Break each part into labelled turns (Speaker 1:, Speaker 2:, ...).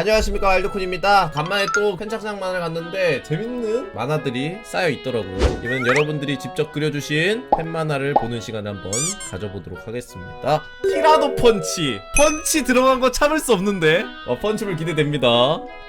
Speaker 1: 안녕하십니까 알드쿤입니다. 간만에 또 팬착장만을 갔는데 재밌는 만화들이 쌓여 있더라고요. 이번엔 여러분들이 직접 그려주신 팬만화를 보는 시간을 한번 가져보도록 하겠습니다. 티라노 펀치! 펀치 들어간 거 참을 수 없는데? 어, 펀치물 기대됩니다.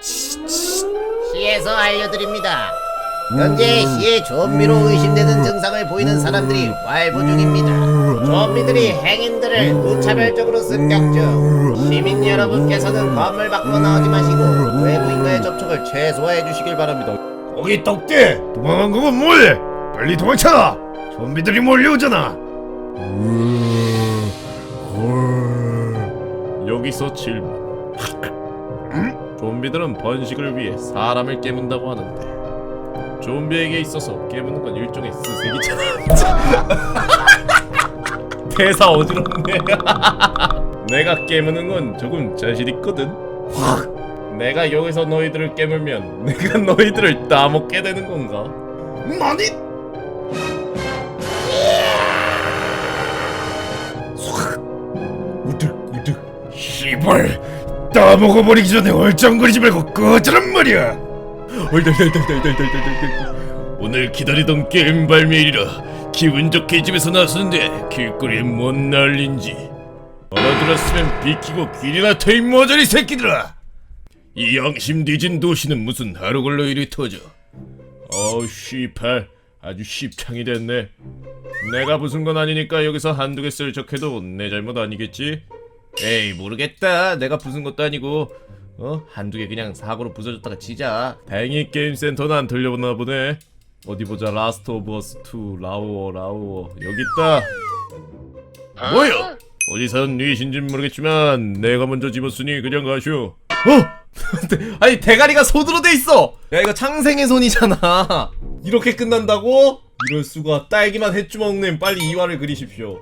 Speaker 2: 시에서 알려드립니다. 현재 시에 좀비로 의심되는 증상을 보이는 사람들이 활보 중입니다. 좀비들이 행인들을 무차별적으로 습격 중. 시민 여러분께서는 건물 밖으로 나오지 마시고 외부인과의 접촉을 최소화해 주시길 바랍니다.
Speaker 3: 거기 떡대! 도망간 거건 뭐해? 빨리 도망쳐 좀비들이 몰려오잖아.
Speaker 1: 여기서 질문. 좀비들은 번식을 위해 사람을 깨문다고 하는데 좀비에게 있어서 깨무는 건 일종의 쓰레기잖아. 대사 어지럽네. 내가 깨무는 건 조금 자신 있거든. 내가 여기서 너희들을 깨물면 내가 너희들을 따먹게 되는 건가?
Speaker 3: 뭐니 우득우득. 시발. 따먹어버리기 전에 얼쩡거리지 말고 꺼져란 말이야 오늘 기다리던 게임 발매일이라 기분 좋게 집에서 나서는데 길거리에 뭔 난린지. 알아들었으면 비키고 길이나 터이 모자리 새끼들아! 이 양심 뒤진 도시는 무슨 하루 걸러 일이 터져. 어우 씨발 아주 씹창이 됐네. 내가 부순 건 아니니까 여기서 한두 개쓸 척해도 내 잘못 아니겠지? 에이 모르겠다. 내가 부순 것도 아니고 어? 한두 개 그냥 사고로 부서졌다가 치자 다행히 게임센터는 안 들려보나 보네 어디 보자 라스트 오브 어스 2 라우어 라우어 여기 있다 뭐야? 어디선 뉘신진 모르겠지만 내가 먼저 집었으니 그냥 가쇼 어? 아니 대가리가 손으로 돼 있어. 야 이거 창생의 손이잖아. 이렇게 끝난다고? 이럴 수가 딸기만 해주 먹는 빨리 이화를 그리십시오.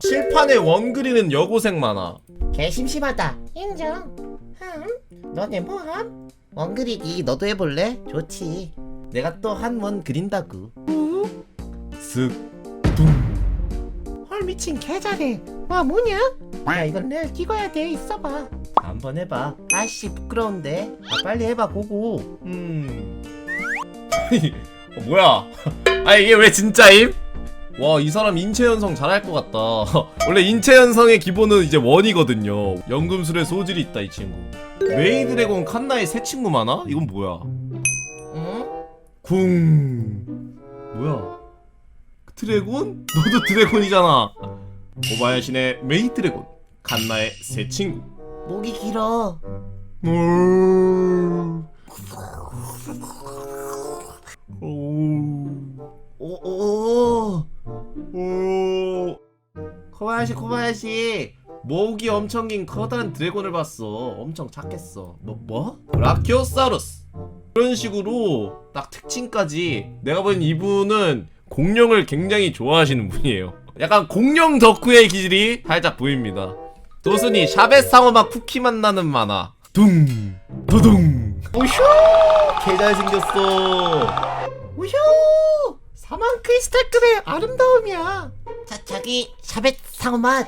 Speaker 3: 칠판에 원 그리는 여고생 만화.
Speaker 2: 개 심심하다. 인정. 흠. 너네 뭐함? 원 그리기 너도 해볼래? 좋지. 내가 또 한 원 그린다고.
Speaker 1: 쓱.
Speaker 2: 헐 미친 개 잘해. 와 뭐냐? 야 이건 내일 찍어야 돼. 있어봐. 한번 해봐. 아씨 부끄러운데. 아, 빨리 해봐 고고.
Speaker 1: 음. 어, 뭐야? 아 이게 왜 진짜임? 와 이 사람 인체 연성 잘할 것 같다. 원래 인체 연성의 기본은 이제 원이거든요. 연금술에 소질이 있다 이 친구. 메이드래곤 칸나의 새 친구 많아? 이건 뭐야?
Speaker 2: 응?
Speaker 1: 궁 뭐야 드래곤? 너도 드래곤이잖아 오바야신의 메이 드래곤 칸나의 새 친구
Speaker 2: 목이 길어.
Speaker 1: 음. 오.
Speaker 2: 오 오.
Speaker 1: 오.
Speaker 2: 코바야시 코바야시.
Speaker 1: 목이 엄청 긴 커다란 드래곤을 봤어. 엄청 착했어. 뭐 뭐? 라키오사우루스. 그런 식으로 딱 특징까지 내가 본 이분은 공룡을 굉장히 좋아하시는 분이에요. 약간 공룡 덕후의 기질이 살짝 보입니다. 도순이 샤베 상어막 쿠키 만나는 만화. 둥 두둥. 오쇼 개 잘 생겼어.
Speaker 2: 우효. 사망 크리스탈급의 아름다움이야. 자 자기 샤벳 상어 맛.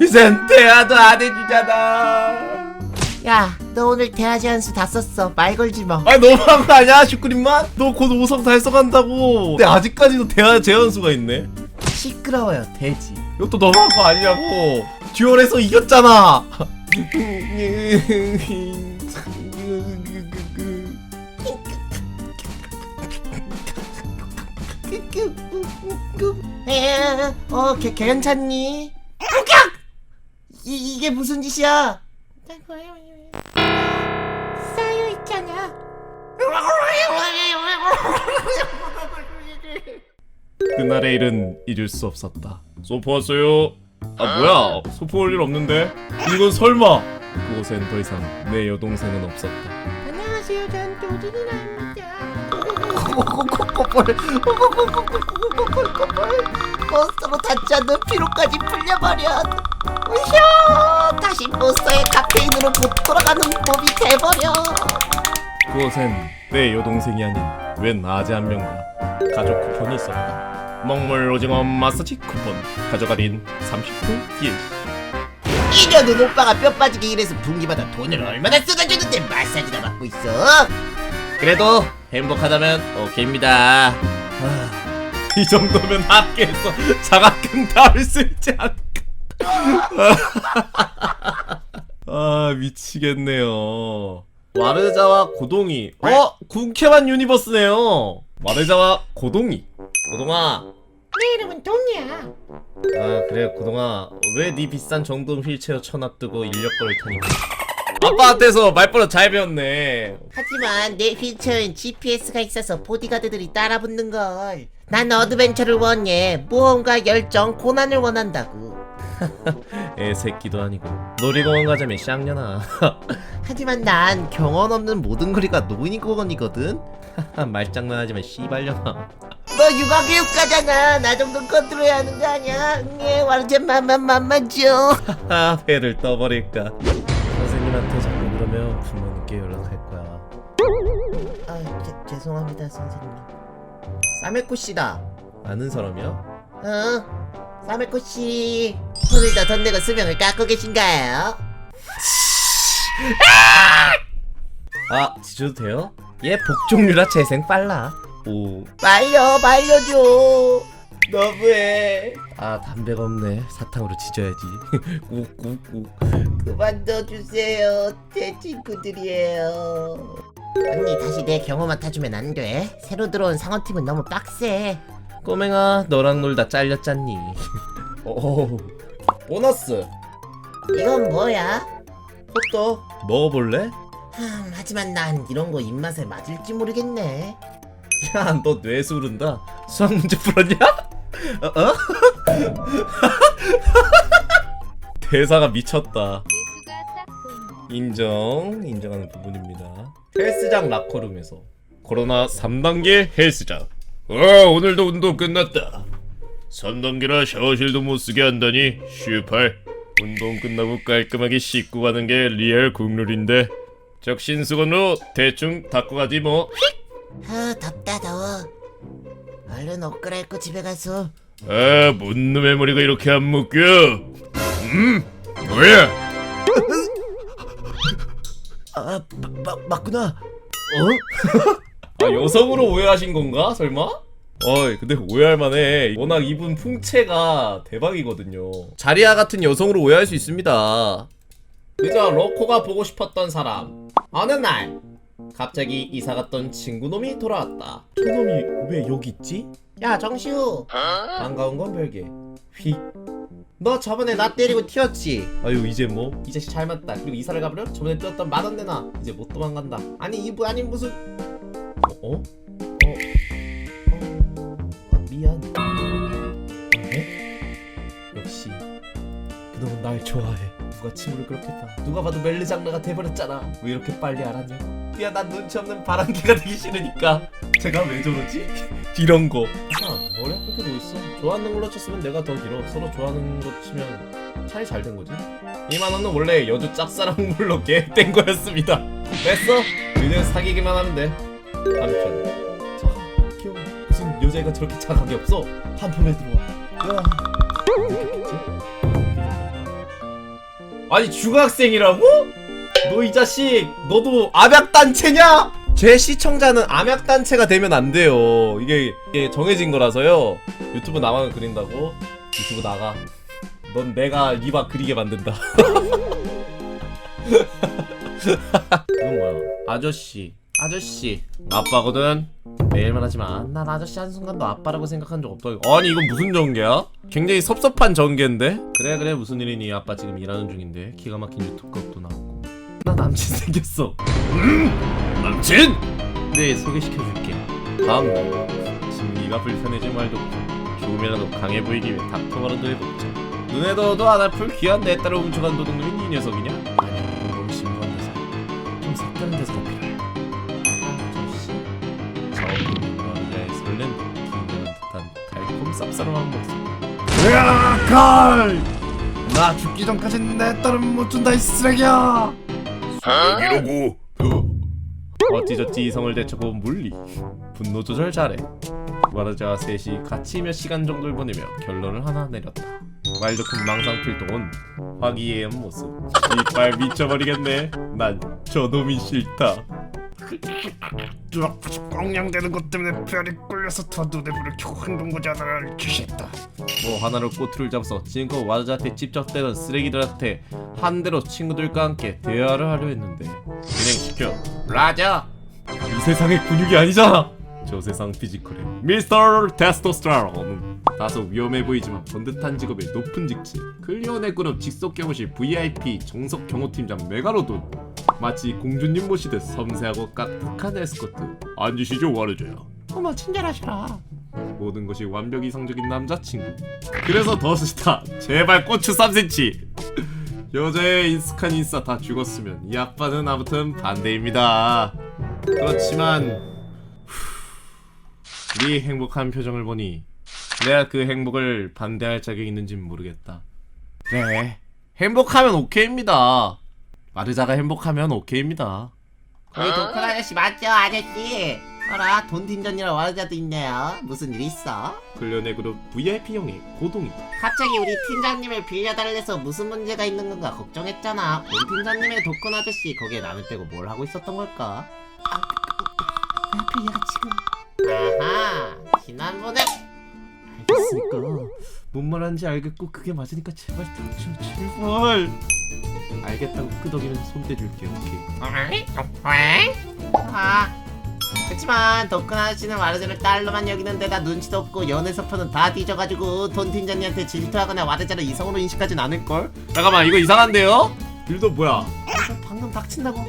Speaker 1: 이젠 대화도 안 해주잖아
Speaker 2: 야, 너 오늘 대하지 한수 다 썼어. 말 걸지 마.
Speaker 1: 아 너무한 거 아니야 슈크림만? 너 곧 5성 달성한다고 근데 아직까지도 대화 제한수가 있네
Speaker 2: 시끄러워요, 돼지.
Speaker 1: 이것도 너무한 거 아니냐고 듀얼에서 이겼잖아
Speaker 2: 에, 어, 걔, 괜찮니? 이, 이게 무슨 짓이야? 쌓여 있잖아.
Speaker 1: 그날의 일은 잊을 수 없었다 소포 왔어요 아 뭐야 소포 올일 없는데 이건 설마 그곳엔 더 이상 내 여동생은 없었다
Speaker 2: 안녕하세요, 전 도진이랍니다. 몬스터로 닿지 않는 피로까지 풀려버려. 으쌰! 다시 몬스터의 카페인으로 못 돌아가는 몸이 돼버려.
Speaker 1: 그곳엔 내 여동생이 아닌 웬 아재 한 명과 가족 쿠폰이 있었다 먹물 오징어 마사지 쿠폰 할인 30% DLC
Speaker 2: 이년은 오빠가 뼈 빠지게 일해서 분기마다 돈을 얼마나 쏟아주는데 마사지나 받고 있어?
Speaker 1: 그래도 행복하다면 오케이입니다. 아, 이 정도면 학교에서 장학금 다할 수 있지 않을까? 아 미치겠네요. 와르자와 고동이. 어? 군캐만 유니버스네요. 와르자와 고동이 고동아
Speaker 2: 내 이름은 동이야.
Speaker 1: 아 그래 고동아 왜 네 비싼 정돈 휠체어 쳐놔두고 인력거를 타니까 아빠한테서 말버릇 잘 배웠네
Speaker 2: 하지만 내 휠체어엔 GPS가 있어서 보디가드들이 따라붙는 걸. 난 어드벤처를 원해. 모험과 열정, 고난을 원한다고.
Speaker 1: 애새끼도 아니고 놀이공원 가자면 쌍년아
Speaker 2: 하지만 난
Speaker 1: 경험 없는 모든 거리가 놀이공원이거든 말장난하지만 씨발년아
Speaker 2: 너 육아교육가잖아. 나 정도 컨트롤해야 하는 거 아니야? 응애 완전 맘맘맘만 줘.
Speaker 1: 아 배를 떠버릴까 선생님한테 자꾸 그러면 부모님께 연락할 거야
Speaker 2: 아, 제, 죄송합니다, 선생님. 사메코 씨다.
Speaker 1: 아는 사람이야?
Speaker 2: 어? 사메코 씨. 오늘도 돈 내고 수명을 깎고 계신가요?
Speaker 1: 아 지져도 돼요? 얘 복종류라 재생 빨라 오
Speaker 2: 말려, 말려줘.
Speaker 1: 너무해 아 담배가 없네 사탕으로 지져야지 꾹꾹꾹
Speaker 2: 그만둬 주세요. 제 친구들이에요. 언니 다시 내 경험만 타주면 안 돼? 새로 들어온 상어팀은 너무 빡세.
Speaker 1: 꼬맹아 너랑 놀다 잘렸잖니 오 보너스
Speaker 2: 이건 뭐야?
Speaker 1: 호떡 먹어볼래?
Speaker 2: 흠, 하지만 난 이런 거 입맛에 맞을지 모르겠네.
Speaker 1: 야 너 뇌수 흐른다? 수학 문제 풀었냐? 어? 어? 대사가 미쳤다. 인정 인정하는 부분입니다. 헬스장 라커룸에서 코로나 3단계 헬스장.
Speaker 3: 아 오늘도 운동 끝났다. 3단계라 샤워실도 못 쓰게 한다니 슈팔 운동 끝나고 깔끔하게 씻고 가는 게 리얼 국룰인데 적신수건으로 대충 닦고 가지 뭐
Speaker 2: 아 덥다 더워. 얼른 옷 갈아입고 집에 가서
Speaker 3: 아, 뭔 놈의 머리가 이렇게 안 묶여? 음, 뭐야?
Speaker 2: 아 마, 맞구나.
Speaker 1: 어? 아 여성으로 오해하신 건가? 설마? 어이 근데 오해할 만해 워낙 이분 풍채가 대박이거든요 자리아 같은 여성으로 오해할 수 있습니다 그저 로코가 보고 싶었던 사람 어느 날 갑자기 이사 갔던 친구놈이 돌아왔다 저놈이 왜 여기 있지?
Speaker 2: 야 정시우.
Speaker 1: 반가운 건 별개 휙 너 저번에 나 때리고 튀었지? 아유 이제 뭐? 이 자식 잘 맞다 그리고 이사를 가버려? 저번에 뜯었던 만원 내놔 이제 못 도망간다 아니 이부 아니 무슨 어? 어? 어? 어? 아, 미안 네? 역시 그놈은 날 좋아해 누가 친구를 그렇게 봐 누가 봐도 멜르장르가 돼버렸잖아 왜 이렇게 빨리 알았냐 미안 난 눈치 없는 바람개가 되기 싫으니까. 제가 왜 저러지? 이런 거. 아, 머리 그렇게 뭐 있어? 좋아하는 걸로 쳤으면 내가 더 길어. 서로 좋아하는 거 치면 차이 잘 된 거지? 2만원은 원래 여주 짝사랑물로 계획된 거였습니다. 됐어? 니네 사귀기만 하면 돼. 한편 자 귀여워 무슨 여자애가 저렇게 착하게 없어? 한편에 들어와. 야? 아니 중학생이라고? 너 이 자식 너도 암약단체냐? 제 시청자는 암약단체가 되면 안 돼요. 이게, 이게 정해진 거라서요. 유튜브 나만 그린다고? 유튜브 나가. 넌 내가 리바 그리게 만든다. 이건 뭐야? 아저씨. 아저씨. 아빠거든. 매일만 하지만 난 아저씨 한순간도 아빠라고 생각한 적 없다 아니 이건 무슨 전개야? 굉장히 섭섭한 전개인데? 그래 그래. 무슨 일이니? 아빠 지금 일하는 중인데. 기가 막힌 유튜브 각도 나왔고 나 남친 생겼어.
Speaker 3: 남친?
Speaker 1: 네 소개시켜줄게 다음. 날 지금 네가 불편해지 말도 조금이라도 강해 보이기 위해 닥터마라도 해보자. 눈에 넣어도 안 아플 귀한 내 딸을 훔쳐간 도둑놈이 이 녀석이냐? 아니야 이건 너무 심한 데서. 좀 색다른 데서가 필요해. 아저씨 저음과 의자의 설렘도 긴장한 듯한 달콤 쌉싸름한 모습
Speaker 3: 으아칼!
Speaker 1: 나 죽기 전까진 내 딸은 못 준다 이 쓰레기야
Speaker 3: 여기로고
Speaker 1: 어찌저찌 이성을 되찾고 물리 분노 조절 잘해 와르자와 셋이 같이 몇 시간 정도를 보내며 결론을 하나 내렸다. 와일드쿤 망상 필동은 화기애애한 모습. 이빨 미쳐버리겠네. 난 저놈이 싫다.
Speaker 3: 꽁냥대는 것 때문에 별이 꿀려서 더 눈에 불을 켜고 행동거자를 주셨다.
Speaker 1: 뭐 하나로 꼬투리를 잡아서 지금껏 와르자한테 찝적대던 쓰레기들한테 한 대로 친구들과 함께 대화를 하려 했는데 진행시켜. 라자! 이 세상의 근육이 아니잖아! 저 세상 피지컬의 미스터 테스토스테론 다소 위험해 보이지만 번듯한 직업의 높은 직책 클리어네 그룹 직속 경호실 VIP 정석 경호팀장 메가로돈 마치 공주님 모시듯 섬세하고 깍둑한 에스코트. 앉으시죠 와르자야. 어머 친절하시라. 모든 것이 완벽 이상적인 남자친구. 그래서 더 싫다 제발 고추 3cm 여자의 인스칸 인싸 다 죽었으면 이 아빠는 아무튼 반대입니다. 그렇지만 후, 네 행복한 표정을 보니 내가 그 행복을 반대할 자격이 있는진 모르겠다. 그래 행복하면 오케이입니다 마르자가 행복하면 오케이입니다.
Speaker 2: 거기 도큰 아저씨 맞죠 아저씨? 어라 돈 딘전이랑 와르자도 있네요. 무슨 일 있어?
Speaker 1: 클리어네 그룹 VIP용의 고동이다.
Speaker 2: 갑자기 우리 팀장님을 빌려달래서 무슨 문제가 있는 건가 걱정했잖아. 본 팀장님의 도큰 아저씨 거기에 나를 빼고 뭘 하고 있었던 걸까? 빌려가 지금 아하 지난번에.
Speaker 1: 알겠으니까 뭔 말하는지 알겠고 그게 맞으니까 제발 닥쳐 제발. 알겠다고 끄덕이면 손 떼줄게 오케이.
Speaker 2: 아 그치만 도큰 아저씨는 와르자를 딸로만 여기는 데다 눈치도 없고 연애 서퍼는 다 뒤져가지고 돈 팀장님한테 질투하거나 와르자를 이성으로 인식하진 않을걸?
Speaker 1: 잠깐만 이거 이상한데요? 빌더 뭐야?
Speaker 2: 그래서 방금 닥친다고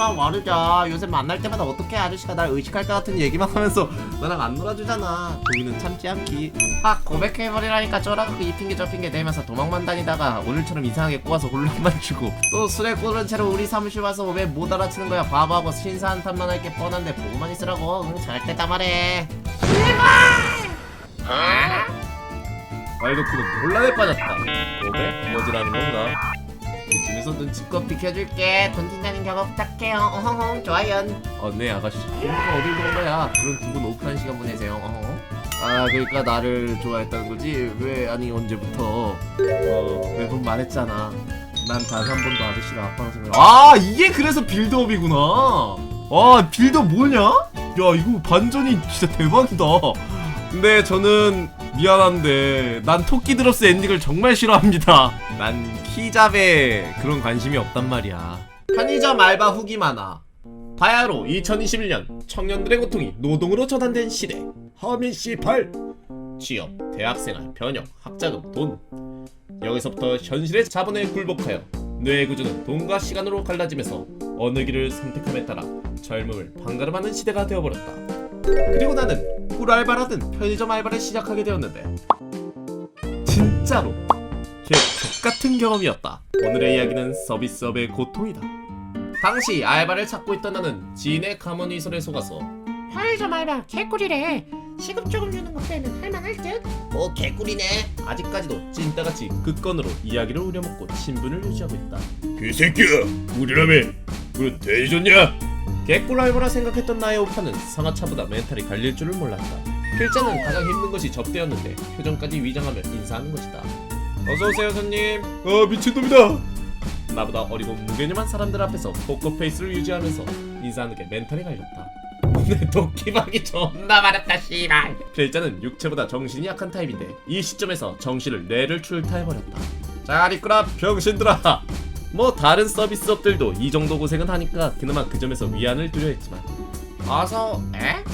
Speaker 2: 하지만 와르자. 요새 만날 때마다 어떻게 아저씨가. 날 의식할 것 같은 얘기만 하면서 나랑 안 놀아주잖아. 동이는 참지 않기. 아 고백해버리라니까 쫄아갖고 이 핑계 저 핑계 대면서 도망만 다니다가 오늘처럼 이상하게 꼬아서 혼란만 주고. 또 술에 꼬른 채로 우리 사무실 와서 왜 못 알아채는 거야. 바보하고 신사 한 탄만 할 게 뻔한데 보고만 있으라고. 응, 절대 다 말해.
Speaker 1: 와일드쿠는 논란에 빠졌다. 고백? 뭐지라는 건가? 이쯤에서 눈치껏 비켜줄게.
Speaker 2: 돈 팀장님 경험 부탁해요. 어허허 좋아요.
Speaker 1: 어 네 아가씨. 이모가 어딜 그런 거야? 그럼 두분 오픈한 시간 보내세요. 어허 아 그러니까 나를 좋아했다는 거지? 왜 아니 언제부터? 어 매번 말했잖아. 난 단 한 번도 아저씨를 아빠로 생각 아 이게 그래서 빌드업이구나. 아 빌드업 뭐냐? 야 이거 반전이 진짜 대박이다. 근데 저는 미안한데 난 토끼 드롭스 엔딩을 정말 싫어합니다. 난 키잡에 그런 관심이 없단 말이야. 편의점 알바 후기 많아. 바야로 2021년 청년들의 고통이 노동으로 전환된 시대. 허민 씨8 취업, 대학생활, 변형, 학자금, 돈. 여기서부터 현실의 자본에 굴복하여 뇌의 구조는 돈과 시간으로 갈라지면서 어느 길을 선택함에 따라 젊음을 판가름하는 시대가 되어버렸다. 그리고 나는 꿀알바라든 편의점 알바를 시작하게 되었는데 진짜로 개족 같은 경험이었다. 오늘의 이야기는 서비스업의 고통이다. 당시 알바를 찾고 있던 나는 지인의 가문이설에 속아서
Speaker 4: 편의점 알바 개꿀이래. 시급 조금 주는 것 빼면 할만할 듯.
Speaker 2: 오 개꿀이네.
Speaker 1: 아직까지도 찐따같이 그 건으로 이야기를 우려먹고 친분을 유지하고 있다.
Speaker 3: 그 새끼야 우리라며 그런 돼지 좋냐?
Speaker 1: 개꿀 알바라 생각했던 나의 오빠는 상하차보다 멘탈이 갈릴 줄을 몰랐다. 필자는 가장 힘든 것이 접대였는데 표정까지 위장하며 인사하는 것이다. 어서오세요 손님. 어 미친놈이다. 나보다 어리고 무개념한 사람들 앞에서 포커페이스를 유지하면서 인사하는 게 멘탈이 갈렸다. 내 도끼박이 존나 많았다 씨발. 필자는 육체보다 정신이 약한 타입인데 이 시점에서 정신을 뇌를 출타해버렸다. 잘 있구나 병신들아 뭐 다른 서비스업들도 이 정도 고생은 하니까 그나마 그 점에서 위안을 두려 했지만.
Speaker 2: 어서 에?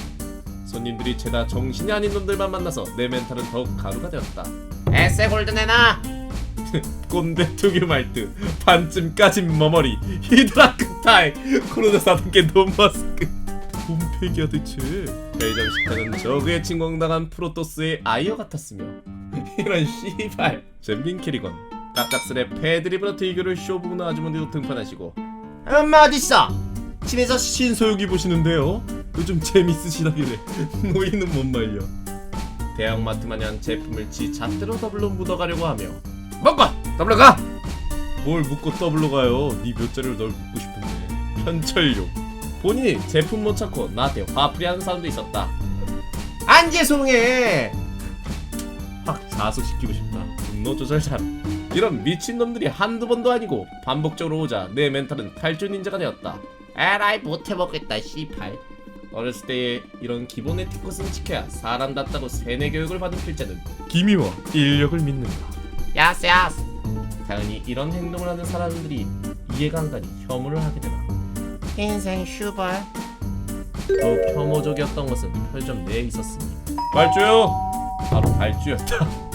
Speaker 1: 손님들이 죄다 정신이 아닌 놈들만 만나서 내 멘탈은 더욱 가루가 되었다.
Speaker 2: 에세 골드 내놔!
Speaker 1: 꼰대 투기 말트 반쯤 까진 머머리 히드라크 타이 코로나 사등계 논마스크. 홈페이기야 대체. 대전 식당은 저그에 침공당한 프로토스의 아이어 같았으며. 이런 씨발 잼빈 캐리건 깝작스레 패드리브러 트이교를 쇼부나 아주머니도 등판하시고.
Speaker 2: 엄마 어딨어?
Speaker 1: 집에서 신소유기 보시는데요. 요즘 재밌으시다길래 노이는 못 말려. 대학마트 마냥 제품을 지 잣대로 더블로 묻어가려고 하며. 먹고 더블로 가! 뭘 묻고 더블로 가요? 네 몇 자리를 널 묻고 싶은데. 편철용. 본인이 제품 못 찾고 나한테 화풀이하는 사람도 있었다. 안 죄송해! 확 자숙시키고 싶다. 분노 조절 잘 이런 미친놈들이 한두 번도 아니고 반복적으로 오자 내 멘탈은 탈주 닌자가 되었다.
Speaker 2: 에라이 못해먹겠다 씨발.
Speaker 1: 어렸을 때 이런 기본 에티컷은 지켜야 사람답다고 세뇌 교육을 받은 필자는 기미와 인력을 믿는다.
Speaker 2: 야스 야스.
Speaker 1: 당연히 이런 행동을 하는 사람들이 이해가 안 가니 혐오를 하게 되다
Speaker 2: 인생 슈벌
Speaker 1: 더욱 혐오적이었던 것은 편의점 내에 있었으니 발주요! 바로 발주였다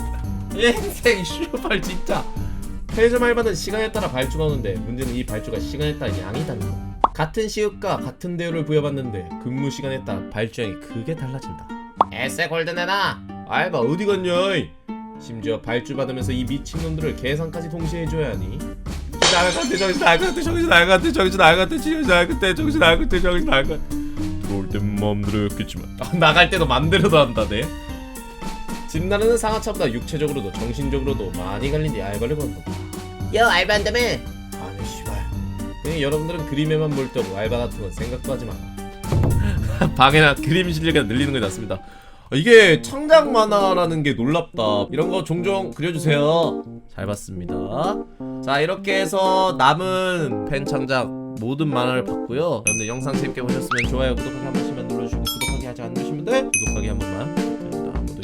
Speaker 1: 인생 슈발 진짜. 편의점 알바는 시간에 따라 발주가 오는데 문제는 이 발주가 시간에 따라 양이 다른 거. 같은 시급과 같은 대우를 부여받는데 근무 시간에 따라 발주량이 크게 달라진다.
Speaker 2: 에세 골드 내놔
Speaker 1: 알바 어디 갔냐 이? 심지어 발주 받으면서 이 미친놈들을 계산까지 동시에 해줘야 하니? 같아 정신 같아 정신 같아 정신 같아 정신 같아 정신 같아 정신 같아.
Speaker 3: 들어올 땐 마음대로 였겠지만.
Speaker 1: 아, 나갈 때도 맘대로도 한다네. 집 나르는 상하차보다 육체적으로도 정신적으로도 많이 갈린 뒤 알바를 건다.
Speaker 2: 여 알바 한다며
Speaker 1: 아니 씨발. 그냥 여러분들은 그림에만 몰두하고 알바 같은 건 생각도 하지 마라. 방해나 그림 실력이 늘리는 게 낫습니다. 어, 이게 창작 만화라는 게 놀랍다. 이런 거 종종 그려주세요. 잘 봤습니다. 자 이렇게 해서 남은 팬 창작 모든 만화를 봤고요. 여러분들 영상 재밌게 보셨으면 좋아요, 구독하기 한 번씩만 눌러주시고 구독하기 아직 안 분들 구독하기 한 번만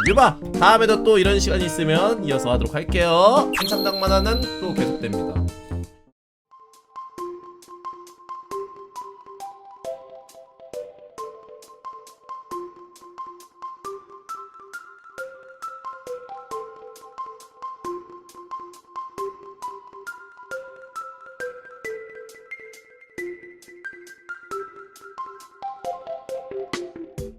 Speaker 1: 유바. 다음에도 또 이런 시간이 있으면 이어서 하도록 할게요. 팬 창작 만화는 또 계속됩니다.